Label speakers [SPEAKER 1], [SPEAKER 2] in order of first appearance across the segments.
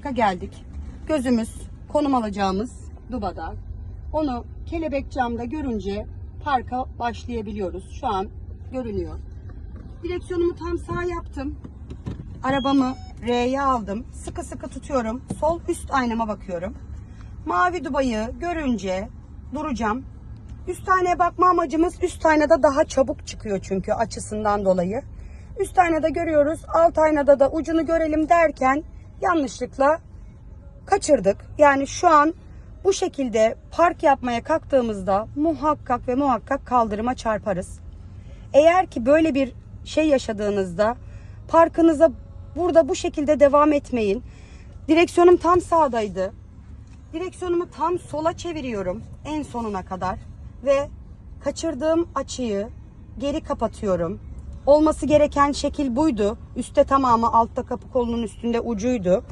[SPEAKER 1] parka geldik. Gözümüz konum alacağımız Duba'da. Onu kelebek camda görünce parka başlayabiliyoruz. Şu an görünüyor. Direksiyonumu tam sağ yaptım. Arabamı R'ye aldım. Sıkı sıkı tutuyorum. Sol üst aynama bakıyorum. Mavi dubayı görünce duracağım. Üst aynaya bakma amacımız üst aynada daha çabuk çıkıyor çünkü açısından dolayı. Üst aynada görüyoruz. Alt aynada da ucunu görelim derken yanlışlıkla kaçırdık. Yani şu an bu şekilde park yapmaya kalktığımızda muhakkak ve muhakkak kaldırıma çarparız. Eğer ki böyle bir şey yaşadığınızda parkınıza burada bu şekilde devam etmeyin. Direksiyonum tam sağdaydı. Direksiyonumu tam sola çeviriyorum en sonuna kadar ve kaçırdığım açıyı geri kapatıyorum. Olması gereken şekil buydu. Üste tamamı altta kapı kolunun üstünde ucuydu.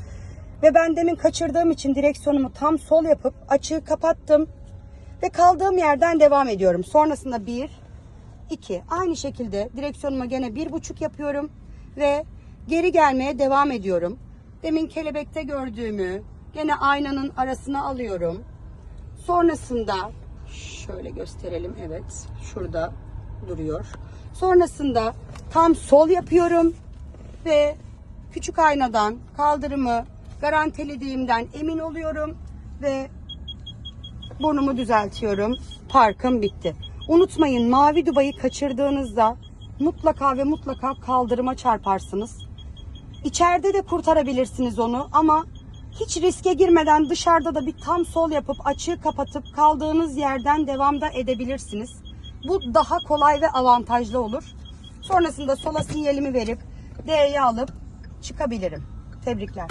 [SPEAKER 1] Ve ben demin kaçırdığım için direksiyonumu tam sol yapıp açığı kapattım. Ve kaldığım yerden devam ediyorum. Sonrasında bir, 2. Aynı şekilde direksiyonuma gene bir buçuk yapıyorum ve geri gelmeye devam ediyorum. Demin kelebekte gördüğümü gene aynanın arasına alıyorum. Sonrasında şöyle gösterelim evet şurada duruyor. Sonrasında tam sol yapıyorum ve küçük aynadan kaldırımı garantilediğimden emin oluyorum ve burnumu düzeltiyorum. Parkım bitti. Unutmayın mavi dubayı kaçırdığınızda mutlaka ve mutlaka kaldırıma çarparsınız. İçeride de kurtarabilirsiniz onu ama hiç riske girmeden dışarıda da bir tam sol yapıp açığı kapatıp kaldığınız yerden devamda edebilirsiniz. Bu daha kolay ve avantajlı olur. Sonrasında sola sinyalimi verip D'ye alıp çıkabilirim. Tebrikler.